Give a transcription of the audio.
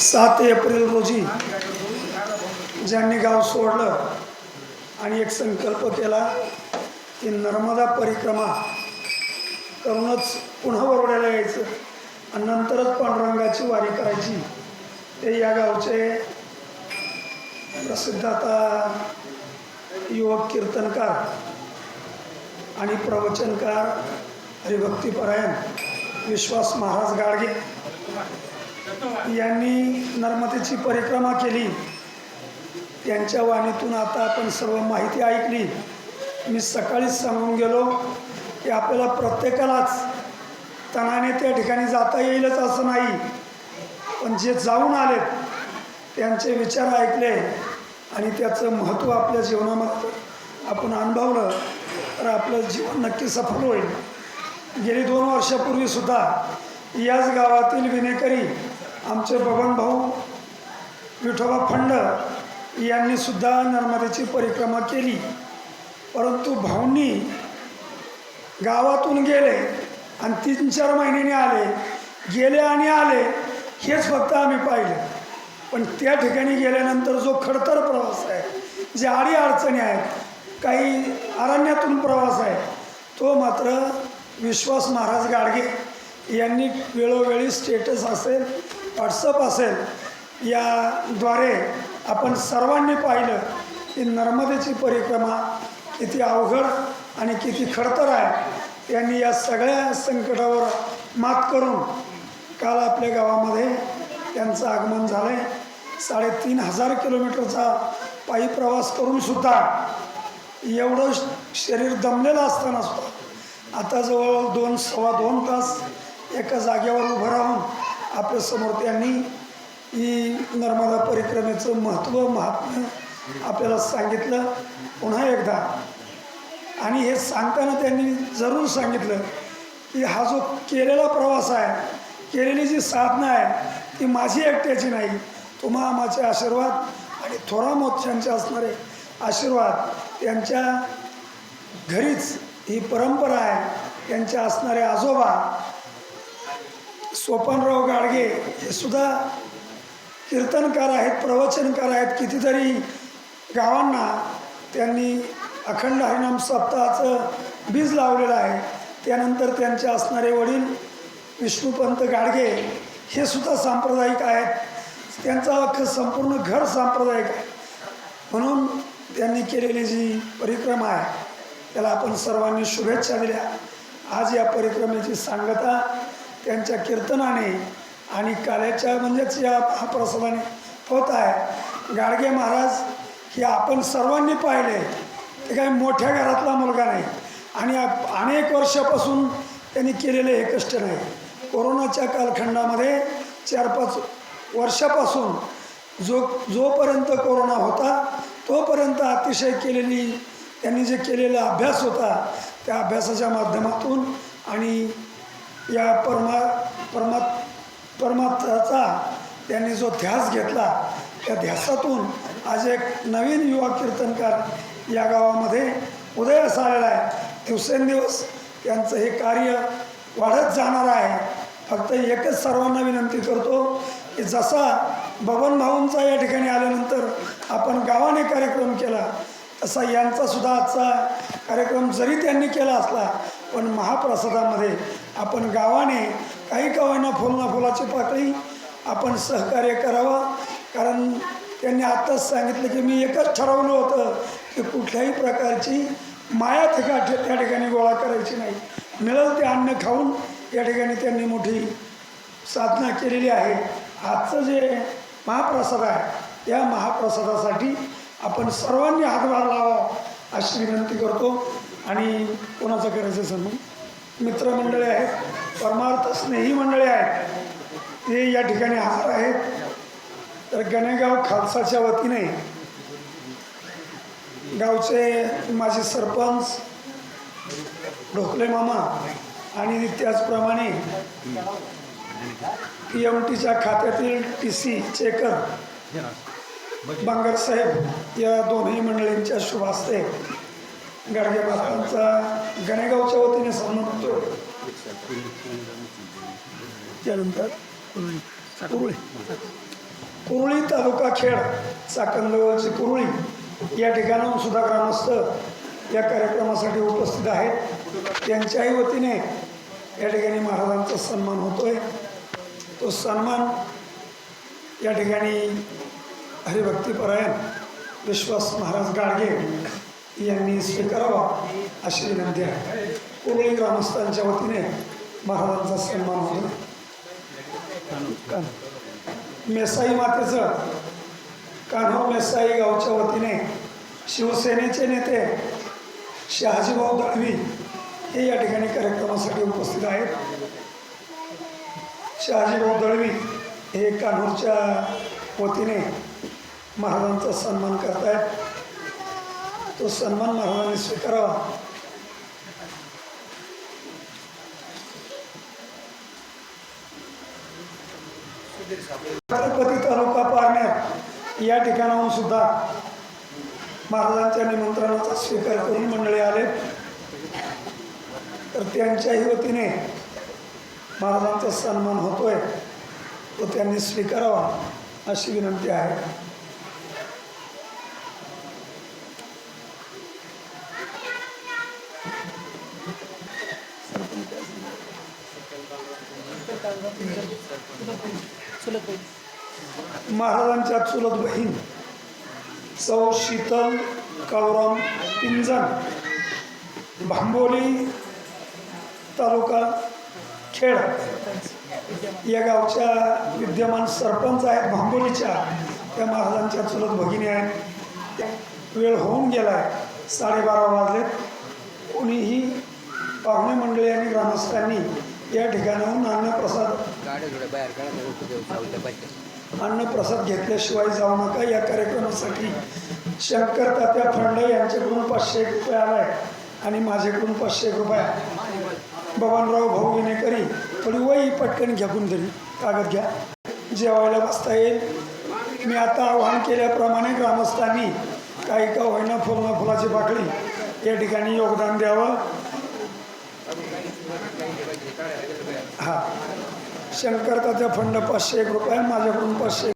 सात एप्रिल रोजी ज्यांनी गाव सोडलं आणि एक संकल्प केला की नर्मदा परिक्रमा करूनच पुन्हा बरोड्याला यायचं आणि नंतरच पांडुरंगाची वारी करायची. ते या गावचे प्रसिद्ध आता युवक कीर्तनकार आणि प्रवचनकार हरिभक्तीपरायण विश्वास महाराज गाडगे. यांनी नर्मदेची परिक्रमा केली. त्यांच्या वाणीतून आता आपण सर्व माहिती ऐकली. मी सकाळीच सांगून गेलो की आपल्याला प्रत्येकालाच तणाने त्या ठिकाणी जाता येईलच असं नाही. पण जे जाऊन आलेत त्यांचे विचार ऐकले आणि त्याचं महत्त्व आपल्या जीवनामध्ये आपण अनुभवलं तर आपलं जीवन नक्की सफल होईल. गेली दोन वर्षापूर्वीसुद्धा याच गावातील विनेकरी आमचे बबन भाऊ विठोबा फंड यांनी सुद्धा नर्मदेची परिक्रमा केली. परंतु भाऊंनी गावातून गेले आणि तीन चार महिन्याने आले गेले आणि आले हेच फक्त आम्ही पाहिले. पण त्या ठिकाणी गेल्यानंतर जो खडतर प्रवास आहे जे आडी अडचणी आहेत काही अरण्यातून प्रवास आहे तो मात्र विश्वास महाराज गाडगे यांनी वेळोवेळी स्टेटस असेल व्हॉट्सअप असेल याद्वारे आपण सर्वांनी पाहिलं की नर्मदेची परिक्रमा किती अवघड आणि किती खडतर आहे. यांनी या सगळ्या संकटावर मात करून काल आपल्या गावामध्ये त्यांचं आगमन झालं आहे साडेतीन हजार किलोमीटरचा पायी प्रवास करूनसुद्धा एवढं शरीर दमलेलं असताना सुद्धा आता जवळ दोन सव्वा दोन तास एका जागेवर उभं राहून आपल्यासमोर त्यांनी ही नर्मदा परिक्रमेचं महत्त्व महात्म्य आपल्याला सांगितलं. पुन्हा एकदा. आणि हे सांगताना त्यांनी जरूर सांगितलं की हा जो केलेला प्रवास आहे केलेली जी साधना आहे ती माझी एकट्याची नाही. तुम्हा आमाचे आशीर्वाद आणि थोरा मोत्यांचे असणारे आशीर्वाद त्यांच्या घरीच ही परंपरा आहे. त्यांच्या असणारे आजोबा सोपानराव गाडगे हे सुद्धा कीर्तनकार आहेत प्रवचनकार आहेत. कितीतरी गावांना त्यांनी अखंड हरिनाम सप्ताहाचं बीज लावलेलं आहे. त्यानंतर त्यांचे असणारे वडील विष्णुपंत गाडगे हे सुद्धा सांप्रदायिक आहेत. त्यांचं अख्खं संपूर्ण घर सांप्रदायिक आहे. म्हणून त्यांनी केलेली जी परिक्रमा आहे त्याला आपण सर्वांनी शुभेच्छा दिल्या. आज या परिक्रमेची सांगता त्यांच्या कीर्तनाने आणि काल्याच्या म्हणजेच या महाप्रसादाने होत आहे. गाडगे महाराज हे आपण सर्वांनी पाहिले. ते काही मोठ्या घरातला मुलगा नाही. आणि अनेक वर्षापासून त्यांनी केलेले हे कष्ट नाही. कोरोनाच्या कालखंडामध्ये चार पाच वर्षापासून जो जोपर्यंत कोरोना होता तोपर्यंत अतिशय केलेली त्यांनी जे केलेला अभ्यास होता त्या अभ्यासाच्या माध्यमातून आणि या परमा परमा परमात्माचा त्यांनी जो ध्यास घेतला त्या ध्यासातून आज एक नवीन युवा कीर्तनकार या गावामध्ये उदयास आलेला आहे. दिवसेंदिवस त्यांचं हे कार्य वाढत जाणार आहे. फक्त एकच सर्वांना विनंती करतो की जसा बबन भाऊंचा या ठिकाणी आल्यानंतर आपण गावाने कार्यक्रम केला तसा यांचा सुद्धा आजचा कार्यक्रम जरी त्यांनी केला असला पण महाप्रसादामध्ये आपण गावाने काही गावांना होईना फुलना फुलाची पाकळी आपण सहकार्य करावं. कारण त्यांनी आत्ताच सांगितलं की मी एकच ठरवलं होतं की कुठल्याही प्रकारची माया ठिका त्या ठिकाणी गोळा करायची नाही. मिळेल ते अन्न खाऊन या ठिकाणी त्यांनी मोठी साधना केलेली आहे. आजचं जे महाप्रसाद आहे त्या महाप्रसादासाठी आपण सर्वांनी हातभार लावा अशी विनंती करतो. आणि कोणाचं करायचं सर मित्रमंडळी आहेत परमार्थ स्नेही मंडळी आहेत. ते या ठिकाणी हार आहेत. तर गणेगाव खालसाच्या वतीने गावचे माझे सरपंच ढोकले मामा आणि त्याचप्रमाणे पी एम टीच्या खात्यातील टी सी चेकर बांगरसाहेब या दोन्ही मंडळींच्या शुभ गाडगे महाराजांचा गणेगावच्या वतीने सन्मान होतो त्यानंतर कुरुळी. कुरुळी तालुका खेड चाकणजवळची कुरुळी. या ठिकाणाहून सुद्धा ग्रामस्थ या कार्यक्रमासाठी उपस्थित आहेत. त्यांच्याही वतीने या ठिकाणी महाराजांचा सन्मान होतोय. तो सन्मान या ठिकाणी हरिभक्तीपरायण विश्वास महाराज गाडगे यांनी स्वीकारावा अशी विनंती आहे. कुरुळी ग्रामस्थांच्या वतीने महाराजांचा सन्मान होतो. मेसाई मातेचं कान्हो मेसाई गावच्या वतीने शिवसेनेचे नेते शहाजीभाऊ दळवी हे या ठिकाणी कार्यक्रमासाठी उपस्थित आहेत. शहाजीभाऊ दळवी हे कान्होरच्या वतीने महाराजांचा सन्मान करतायत. तो सन्मान महाराजांनी स्वीकारावा. गणपती तालुका पारण्यात या ठिकाणाहून सुद्धा महाराजांच्या निमंत्रणाचा स्वीकार करून मंडळी आले. तर त्यांच्याही वतीने महाराजांचा सन्मान होतोय तो त्यांनी स्वीकारावा अशी विनंती आहे. महाराजांच्या चुलत बहीण सौ शीतल कावराम पिंजन भांबोली तालुका खेड. या गावच्या विद्यमान सरपंच आहेत भांबोलीच्या. त्या महाराजांच्या चुलत भगिनी आहेत. वेळ होऊन गेला आहे साडेबारा वाजलेत. कोणीही पाहुणे मंडळी आणि ग्रामस्थांनी या ठिकाणाहून अन्नप्रसाद अन्नप्रसाद घेतल्याशिवाय जाऊ नका. या कार्यक्रमासाठी शंकर तात्या फंड यांच्याकडून पाचशे एक रुपये आलाय आणि माझ्याकडून पाचशे एक रुपये. बबनराव भाऊ विनेकरी थोडी वही पटकन घ्या तरी कागद घ्या. जेवायला बसता येईल. मी आता आवाहन केल्याप्रमाणे ग्रामस्थांनी काही का होईना फुलना फुलाची बाकडी या ठिकाणी योगदान द्यावं. हा. शंकर त्याचा फंड पाचशे एक रुपये माझ्याकडून पाचशे